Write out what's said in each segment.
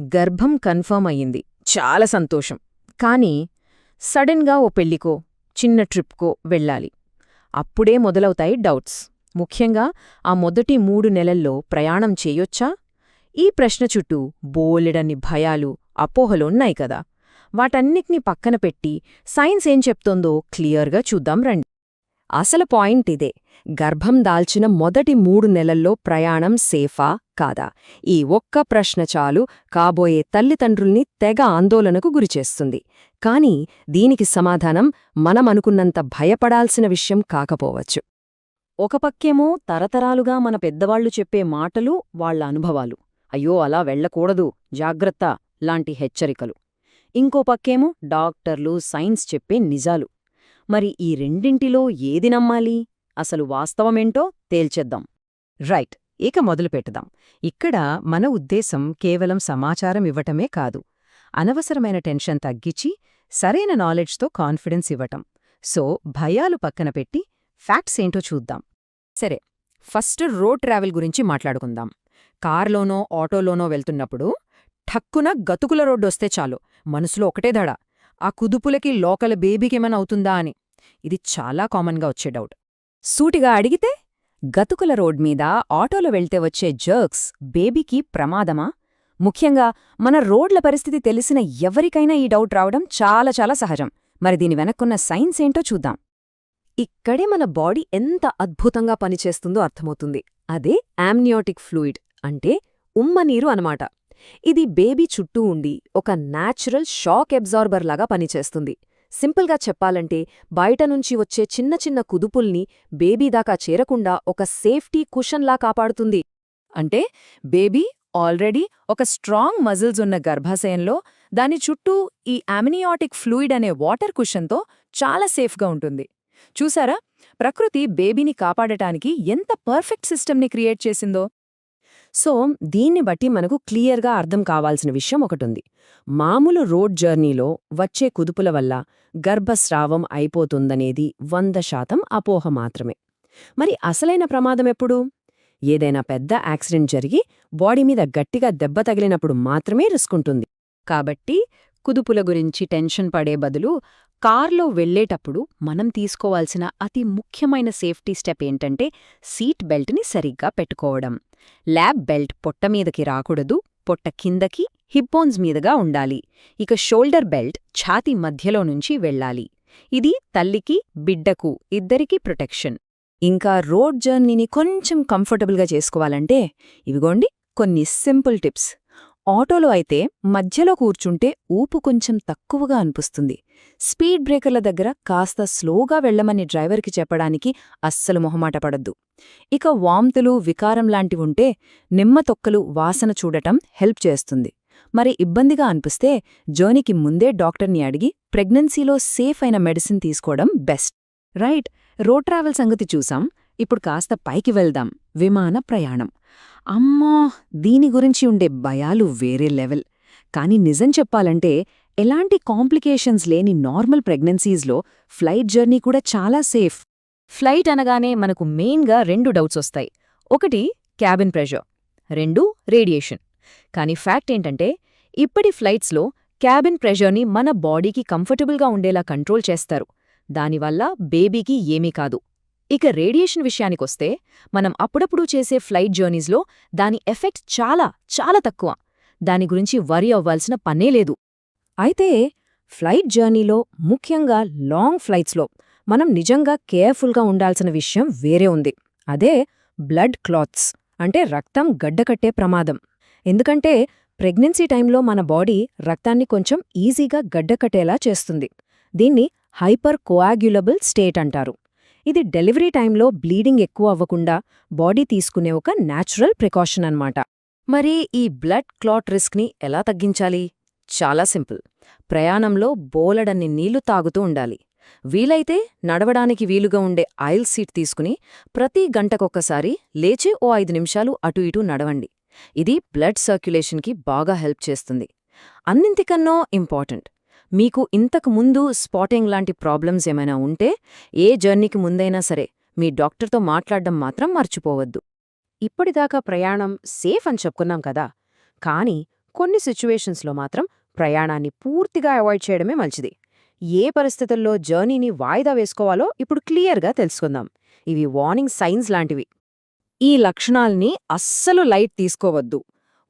గర్భం కన్ఫర్మ్ అయ్యింది. చాలా సంతోషం. కానీ సడన్గా ఓ పెళ్ళికో చిన్న ట్రిప్కో వెళ్ళాలి. అప్పుడే మొదలవుతాయి డౌట్స్. ముఖ్యంగా ఆ మొదటి మూడు నెలల్లో ప్రయాణం చేయొచ్చా? ఈ ప్రశ్న చుట్టూ బోలెడన్ని భయాలు అపోహలున్నాయి కదా. వాటన్నిటినీ పక్కన పెట్టి సైన్స్ ఏం చెప్తోందో క్లియర్గా చూద్దాం రండి. అసలు పాయింట్ ఇదే. గర్భం దాల్చిన మొదటి మూడు నెలల్లో ప్రయాణం సేఫా? కాదా? ఈ ఒక్క ప్రశ్న చాలు కాబోయే తల్లిదండ్రుల్ని తెగ ఆందోళనకు గురిచేస్తుంది. కాని దీనికి సమాధానం మనమనుకున్నంత భయపడాల్సిన విషయం కాకపోవచ్చు. ఒక పక్కేమో తరతరాలుగా మన పెద్దవాళ్ళు చెప్పే మాటలు వాళ్ళ అనుభవాలు. అయ్యో అలా వెళ్ళకూడదు. జాగ్రత్త. లాంటి హెచ్చరికలు. ఇంకో పక్కేమో డాక్టర్లు సైన్స్ చెప్పే నిజాలు. మరి ఈ రెండింటిలో ఏది నమ్మాలి? అసలు వాస్తవమేంటో తేల్చేద్దాం. రైట్. ఇక మొదలుపెట్టుదాం ఇక్కడ మన ఉద్దేశం కేవలం సమాచారం ఇవ్వటమే కాదు. అనవసరమైన టెన్షన్ తగ్గించి సరైన నాలెడ్జ్తో కాన్ఫిడెన్స్ ఇవ్వటం. సో భయాలు పక్కన పెట్టి ఫ్యాక్ట్స్ ఏంటో చూద్దాం. సరే ఫస్ట్ రోడ్ ట్రావెల్ గురించి మాట్లాడుకుందాం. కార్లోనో ఆటోలోనో వెళ్తున్నప్పుడు ఠక్కున గతుకుల రోడ్డొస్తే చాలు. మనసులో ఒకటే దడ ఆ కుదుపులకి లోకల బేబీకేమైనా అవుతుందా అని. ఇది చాలా కామన్గా వచ్చే డౌట్. సూటిగా అడిగితే గతుకుల రోడ్ మీద ఆటోలో వెళ్తే వచ్చే జర్క్స్ బేబీకి ప్రమాదమా? ముఖ్యంగా మన రోడ్ల పరిస్థితి తెలిసిన ఎవరికైనా ఈ డౌట్ రావడం చాలా చాలా సహజం. మరి దీని వెనక్కున్న సైన్స్ ఏంటో చూద్దాం. ఇక్కడే మన బాడీ ఎంత అద్భుతంగా పనిచేస్తుందో అర్థమవుతుంది. అదే యామ్నియోటిక్ ఫ్లూయిడ్ అంటే ఉమ్మనీరు అనమాట ఇది బేబీ చుట్టూ ఉండి ఒక న్యాచురల్ షాక్ అబ్జార్బర్ లాగా పనిచేస్తుంది. సింపుల్గా చెప్పాలంటే బయట నుంచి వచ్చే చిన్న చిన్న కుదుపుల్ని బేబీ దాకా చేరకుండా ఒక సేఫ్టీ కుషన్లా కాపాడుతుంది. అంటే బేబీ ఆల్రెడీ ఒక స్ట్రాంగ్ మజిల్స్ ఉన్న గర్భాశయంలో దాని చుట్టూ ఈ అమినియాటిక్ ఫ్లూయిడ్ అనే వాటర్ కుషన్తో చాలా సేఫ్గా ఉంటుంది. చూసారా? ప్రకృతి బేబీని కాపాడటానికి ఎంత పర్ఫెక్ట్ సిస్టమ్ని క్రియేట్ చేసిందో! సో దీన్ని బట్టి మనకు క్లియర్గా అర్థం కావాల్సిన విషయం ఒకటుంది. మామూలు రోడ్ జర్నీలో వచ్చే కుదుపుల వల్ల గర్భస్రావం అయిపోతుందనేది వంద శాతం అపోహ మాత్రమే. మరి అసలైన ప్రమాదం ఎప్పుడు? ఏదైనా పెద్ద యాక్సిడెంట్ జరిగి బాడీ మీద గట్టిగా దెబ్బ తగిలినప్పుడు మాత్రమే రిస్క్ ఉంటుంది. కాబట్టి కుదుపుల గురించి టెన్షన్ పడే బదులు కార్లో వెళ్ళేటప్పుడు మనం తీసుకోవాల్సిన అతి ముఖ్యమైన సేఫ్టీ స్టెప్ ఏంటంటే సీట్ బెల్ట్ని సరిగ్గా పెట్టుకోవడం. ల్యాబ్ బెల్ట్ పొట్ట మీదకి రాకూడదు పొట్ట కిందకి హిప్బోన్స్ మీదగా ఉండాలి. ఇక షోల్డర్ బెల్ట్ ఛాతీ మధ్యలో నుంచి వెళ్ళాలి. ఇది తల్లికి బిడ్డకు ఇద్దరికీ ప్రొటెక్షన్. ఇంకా రోడ్ జర్నీని కొంచెం కంఫర్టబుల్గా చేసుకోవాలంటే ఇవిగోండి కొన్ని సింపుల్ టిప్స్. ఆటోలో అయితే మధ్యలో కూర్చుంటే ఊపు కొంచెం తక్కువగా అనిపిస్తుంది. స్పీడ్ బ్రేకర్ల దగ్గర కాస్త స్లోగా వెళ్ళమని డ్రైవర్కి చెప్పడానికి అస్సలు మొహమాట పడద్దు. ఇక వాంతులు వికారం లాంటివుంటే నిమ్మ తొక్కలు వాసన చూడటం హెల్ప్ చేస్తుంది. మరి ఇబ్బందిగా అనిపిస్తే జర్నీకి ముందే డాక్టర్ని అడిగి ప్రెగ్నెన్సీలో సేఫ్ అయిన మెడిసిన్ తీసుకోవడం బెస్ట్. రైట్ రోడ్ ట్రావెల్ సంగతి చూసాం. ఇప్పుడు కాస్త పైకి వెళ్దాం. విమాన ప్రయాణం. అమ్మో! దీని గురించి ఉండే భయాలు వేరే లెవెల్. కాని నిజం చెప్పాలంటే ఎలాంటి కాంప్లికేషన్స్ లేని నార్మల్ ప్రెగ్నెన్సీస్లో ఫ్లైట్ జర్నీ కూడా చాలా సేఫ్. ఫ్లైట్ అనగానే మనకు మెయిన్గా రెండు డౌట్స్ వస్తాయి. ఒకటి క్యాబిన్ ప్రెషర్. రెండు రేడియేషన్. కానీ ఫ్యాక్ట్ ఏంటంటే ఇప్పటి ఫ్లైట్స్లో క్యాబిన్ ప్రెషర్ని మన బాడీకి కంఫర్టబుల్గా ఉండేలా కంట్రోల్ చేస్తారు. దానివల్ల బేబీకి ఏమీ కాదు. ఇక రేడియేషన్ విషయానికొస్తే మనం అప్పుడప్పుడు చేసే ఫ్లైట్ జర్నీస్లో దాని ఎఫెక్ట్ చాలా చాలా తక్కువ. దాని గురించి వరి అవ్వాల్సిన పనే లేదు. అయితే ఫ్లైట్ జర్నీలో ముఖ్యంగా లాంగ్ ఫ్లైట్స్లో మనం నిజంగా కేర్ఫుల్గా ఉండాల్సిన విషయం వేరే ఉంది. అదే బ్లడ్ క్లాత్స్ అంటే రక్తం గడ్డకట్టే ప్రమాదం. ఎందుకంటే ప్రెగ్నెన్సీ టైంలో మన బాడీ రక్తాన్ని కొంచెం ఈజీగా గడ్డకట్టేలా చేస్తుంది. దీన్ని హైపర్ కోయాగ్యులబుల్ స్టేట్ అంటారు. ఇది డెలివరీ టైంలో బ్లీడింగ్ ఎక్కువ అవ్వకుండా బాడీ తీసుకునే ఒక న్యాచురల్ ప్రికాషన్ అన్నమాట. మరి ఈ బ్లడ్ క్లాట్ రిస్క్ని ఎలా తగ్గించాలి? చాలా సింపుల్. ప్రయాణంలో బోలెడన్ని నీళ్ళు తాగుతూ ఉండాలి. వీలైతే నడవడానికి వీలుగా ఉండే ఆయిల్ సీట్ తీసుకుని ప్రతి గంటకొక్కసారి లేచి ఓ ఐదు నిమిషాలు అటు ఇటు నడవండి. ఇది బ్లడ్ సర్క్యులేషన్కి బాగా హెల్ప్ చేస్తుంది. అన్నింటికన్నో ఇంపార్టెంట్. మీకు ఇంతకు ముందు స్పాటింగ్ లాంటి ప్రాబ్లమ్స్ ఏమైనా ఉంటే ఏ జర్నీకి ముందైనా సరే మీ డాక్టర్తో మాట్లాడడం మాత్రం మర్చిపోవద్దు. ఇప్పటిదాకా ప్రయాణం సేఫ్ అని చెప్పుకున్నాం కదా కానీ కొన్ని సిచ్యువేషన్స్లో మాత్రం ప్రయాణాన్ని పూర్తిగా అవాయిడ్ చేయడమే మంచిది. ఏ పరిస్థితుల్లో జర్నీని వాయిదా వేసుకోవాలో ఇప్పుడు క్లియర్గా తెలుసుకుందాం. ఇవి వార్నింగ్ సైన్స్ లాంటివి. ఈ లక్షణాల్ని అస్సలు లైట్ తీసుకోవద్దు.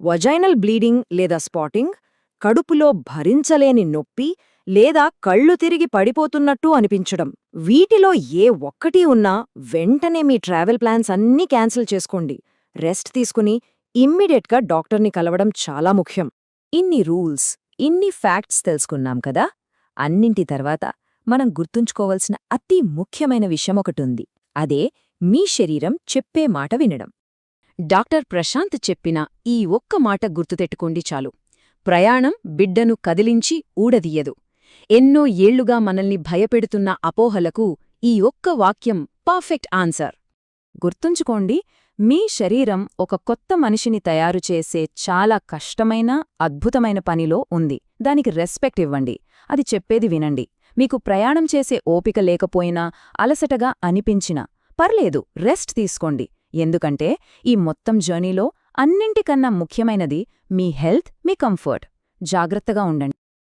వజైనల్ బ్లీడింగ్ లేదా స్పాటింగ్ కడుపులో భరించలేని నొప్పి లేదా కళ్ళు తిరిగి పడిపోతున్నట్టు అనిపించడం. వీటిలో ఏ ఒక్కటి ఉన్నా వెంటనే మీ ట్రావెల్ ప్లాన్స్ అన్నీ క్యాన్సిల్ చేసుకోండి. రెస్ట్ తీసుకుని ఇమ్మీడియట్గా డాక్టర్ని కలవడం చాలా ముఖ్యం. ఇన్ని రూల్స్ ఇన్ని ఫ్యాక్ట్స్ తెలుసుకున్నాం కదా? అన్నింటి తర్వాత మనం గుర్తుంచుకోవలసిన అతి ముఖ్యమైన విషయం ఒకటుంది అదే మీ శరీరం చెప్పే మాట వినడం. డాక్టర్ ప్రశాంత్ చెప్పిన ఈ ఒక్క మాట గుర్తుతెట్టుకోండి చాలు. ప్రయాణం బిడ్డను కదిలించి ఊడదీయదు. ఎన్నో ఏళ్ళుగా మనల్ని భయపెడుతున్న అపోహలకు ఈ ఒక్క వాక్యం పర్ఫెక్ట్ ఆన్సర్. గుర్తుంచుకోండి మీ శరీరం ఒక కొత్త మనిషిని తయారు చేసే చాలా కష్టమైన అద్భుతమైన పనిలో ఉంది. దానికి రెస్పెక్ట్ ఇవ్వండి. అది చెప్పేది వినండి. మీకు ప్రయాణం చేసే ఓపిక లేకపోయినా అలసటగా అనిపించినా పర్లేదు రెస్ట్ తీసుకోండి. ఎందుకంటే ఈ మొత్తం జర్నీలో అన్నింటికన్నా ముఖ్యమైనది మీ హెల్త్ మీ కంఫర్ట్. జాగ్రత్తగా ఉండండి.